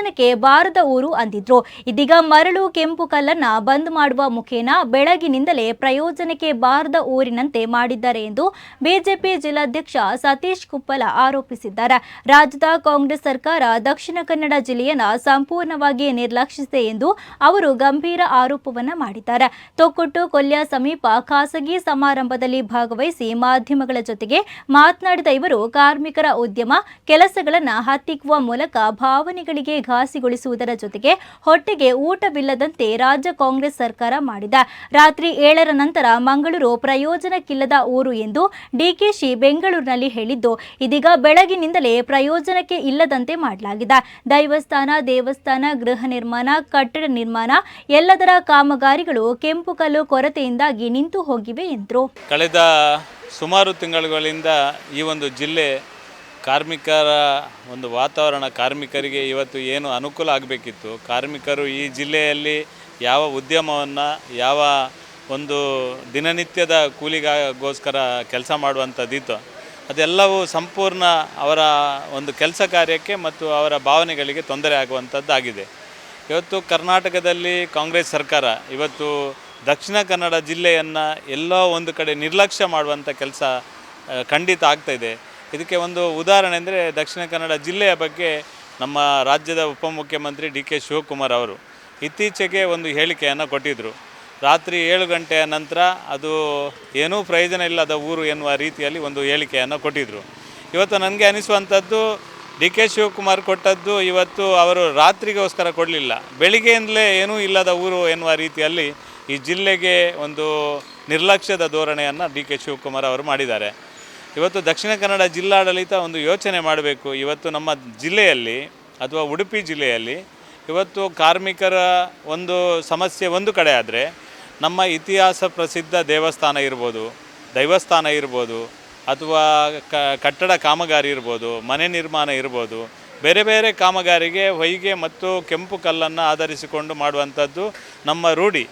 ಪ್ರಯೋಜನಕ್ಕೆ ಬಾರದ ಊರು ಅಂದಿದ್ರು. ಇದೀಗ ಮರಳು, ಕೆಂಪು ಕಲ್ಲನ್ನ ಬಂದ್ ಮಾಡುವ ಮುಖೇನ ಬೆಳಗಿನಿಂದಲೇ ಪ್ರಯೋಜನಕ್ಕೆ ಬಾರದ ಊರಿನಂತೆ ಮಾಡಿದ್ದಾರೆ ಎಂದು ಬಿಜೆಪಿ ಜಿಲ್ಲಾಧ್ಯಕ್ಷ ಸತೀಶ್ ಕುಪ್ಪಲ ಆರೋಪಿಸಿದ್ದಾರೆ. ರಾಜ್ಯದ ಕಾಂಗ್ರೆಸ್ ಸರ್ಕಾರ ದಕ್ಷಿಣ ಕನ್ನಡ ಜಿಲ್ಲೆಯನ್ನ ಸಂಪೂರ್ಣವಾಗಿ ನಿರ್ಲಕ್ಷಿಸಿದೆ ಎಂದು ಅವರು ಗಂಭೀರ ಆರೋಪವನ್ನ ಮಾಡಿದ್ದಾರೆ. ತೊಕ್ಕೊಟ್ಟು, ಕೊಲ್ಯ ಸಮೀಪ ಖಾಸಗಿ ಸಮಾರಂಭದಲ್ಲಿ ಭಾಗವಹಿಸಿ ಮಾಧ್ಯಮಗಳ ಜೊತೆಗೆ ಮಾತನಾಡಿದ ಇವರು, ಕಾರ್ಮಿಕರ ಉದ್ಯಮ, ಕೆಲಸಗಳನ್ನ ಹತ್ತಿಕ್ಕುವ ಮೂಲಕ ಭಾವನೆಗಳಿಗೆ ಘಾಸಿಗೊಳಿಸುವುದರ ಜೊತೆಗೆ ಹೊಟ್ಟೆಗೆ ಊಟವಿಲ್ಲದಂತೆ ರಾಜ್ಯ ಕಾಂಗ್ರೆಸ್ ಸರ್ಕಾರ ಮಾಡಿದ. ರಾತ್ರಿ ಏಳರ ನಂತರ ಮಂಗಳೂರು ಪ್ರಯೋಜನಕ್ಕಿಲ್ಲದ ಊರು ಎಂದು ಡಿಕೆಶಿ ಬೆಂಗಳೂರಿನಲ್ಲಿ ಹೇಳಿದ್ದು, ಇದೀಗ ಬೆಳಗಿನಿಂದಲೇ ಪ್ರಯೋಜನಕ್ಕೆ ಇಲ್ಲದಂತೆ ಮಾಡಲಾಗಿದೆ. ದೈವಸ್ಥಾನ ದೇವಸ್ಥಾನ, ಗೃಹ ನಿರ್ಮಾಣ, ಕಟ್ಟಡ ನಿರ್ಮಾಣ, ಎಲ್ಲದರ ಕಾಮಗಾರಿಗಳು ಕೆಂಪು ಕಲ್ಲು ಕೊರತೆಯಿಂದಾಗಿ ನಿಂತು ಹೋಗಿವೆ ಎಂದರು. ಕಳೆದ ಸುಮಾರು ತಿಂಗಳುಗಳಿಂದ ಈ ಒಂದು ಜಿಲ್ಲೆ ಕಾರ್ಮಿಕರ ಒಂದು ವಾತಾವರಣ ಕಾರ್ಮಿಕರಿಗೆ ಇವತ್ತು ಏನು ಅನುಕೂಲ ಆಗಬೇಕಿತ್ತು? ಕಾರ್ಮಿಕರು ಈ ಜಿಲ್ಲೆಯಲ್ಲಿ ಯಾವ ಉದ್ಯಮವನ್ನು, ಯಾವ ಒಂದು ದಿನನಿತ್ಯದ ಕೂಲಿಗಾಗೋಸ್ಕರ ಕೆಲಸ ಮಾಡುವಂಥದ್ದಿತ್ತು? ಅದೆಲ್ಲವೂ ಸಂಪೂರ್ಣ ಅವರ ಒಂದು ಕೆಲಸ ಕಾರ್ಯಕ್ಕೆ ಮತ್ತು ಅವರ ಭಾವನೆಗಳಿಗೆ ತೊಂದರೆ ಆಗುವಂಥದ್ದಾಗಿದೆ. ಇವತ್ತು ಕರ್ನಾಟಕದಲ್ಲಿ ಕಾಂಗ್ರೆಸ್ ಸರ್ಕಾರ ಇವತ್ತು ದಕ್ಷಿಣ ಕನ್ನಡ ಜಿಲ್ಲೆಯನ್ನು ಎಲ್ಲೋ ಒಂದು ಕಡೆ ನಿರ್ಲಕ್ಷ್ಯ ಮಾಡುವಂಥ ಕೆಲಸ ಖಂಡಿತ ಆಗ್ತಾ ಇದೆ. ಇದಕ್ಕೆ ಒಂದು ಉದಾಹರಣೆ ಅಂದರೆ ದಕ್ಷಿಣ ಕನ್ನಡ ಜಿಲ್ಲೆಯ ಬಗ್ಗೆ ನಮ್ಮ ರಾಜ್ಯದ ಉಪಮುಖ್ಯಮಂತ್ರಿ ಡಿ ಕೆ ಶಿವಕುಮಾರ್ ಅವರು ಇತ್ತೀಚೆಗೆ ಒಂದು ಹೇಳಿಕೆಯನ್ನು ಕೊಟ್ಟಿದ್ದರು ರಾತ್ರಿ ಏಳು ಗಂಟೆಯ ನಂತರ ಅದು ಏನೂ ಪ್ರಯೋಜನ ಇಲ್ಲದ ಊರು ಎನ್ನುವ ರೀತಿಯಲ್ಲಿ ಒಂದು ಹೇಳಿಕೆಯನ್ನು ಕೊಟ್ಟಿದ್ದರು ಇವತ್ತು ನನಗೆ ಅನಿಸುವಂಥದ್ದು ಡಿ ಕೆ ಶಿವಕುಮಾರ್ ಕೊಟ್ಟದ್ದು ಇವತ್ತು ಅವರು ರಾತ್ರಿಗೋಸ್ಕರ ಕೊಡಲಿಲ್ಲ. ಬೆಳಿಗ್ಗೆಯಿಂದಲೇ ಏನೂ ಇಲ್ಲದ ಊರು ಎನ್ನುವ ರೀತಿಯಲ್ಲಿ ಈ ಜಿಲ್ಲೆಗೆ ಒಂದು ನಿರ್ಲಕ್ಷ್ಯದ ಧೋರಣೆಯನ್ನು ಡಿ ಕೆ ಶಿವಕುಮಾರ್ ಅವರು ಮಾಡಿದ್ದಾರೆ. ಇವತ್ತು ದಕ್ಷಿಣ ಕನ್ನಡ ಜಿಲ್ಲಾಡಳಿತ ಒಂದು ಯೋಚನೆ ಮಾಡಬೇಕು. ಇವತ್ತು ನಮ್ಮ ಜಿಲ್ಲೆಯಲ್ಲಿ ಅಥವಾ ಉಡುಪಿ ಜಿಲ್ಲೆಯಲ್ಲಿ ಇವತ್ತು ಕಾರ್ಮಿಕರ ಒಂದು ಸಮಸ್ಯೆ ಒಂದು ಕಡೆ ಆದರೆ ನಮ್ಮ ಇತಿಹಾಸ ಪ್ರಸಿದ್ಧ ದೇವಸ್ಥಾನ ಇರ್ಬೋದು ದೈವಸ್ಥಾನ ಇರ್ಬೋದು, ಅಥವಾ ಕಟ್ಟಡ ಕಾಮಗಾರಿ ಇರ್ಬೋದು, ಮನೆ ನಿರ್ಮಾಣ ಇರ್ಬೋದು, ಬೇರೆ ಬೇರೆ ಕಾಮಗಾರಿಗೆ ಹೊಯ್ಗೆ ಮತ್ತು ಕೆಂಪು ಕಲ್ಲನ್ನು ಆಧರಿಸಿಕೊಂಡು ಮಾಡುವಂಥದ್ದು ನಮ್ಮ ರೂಢಿ.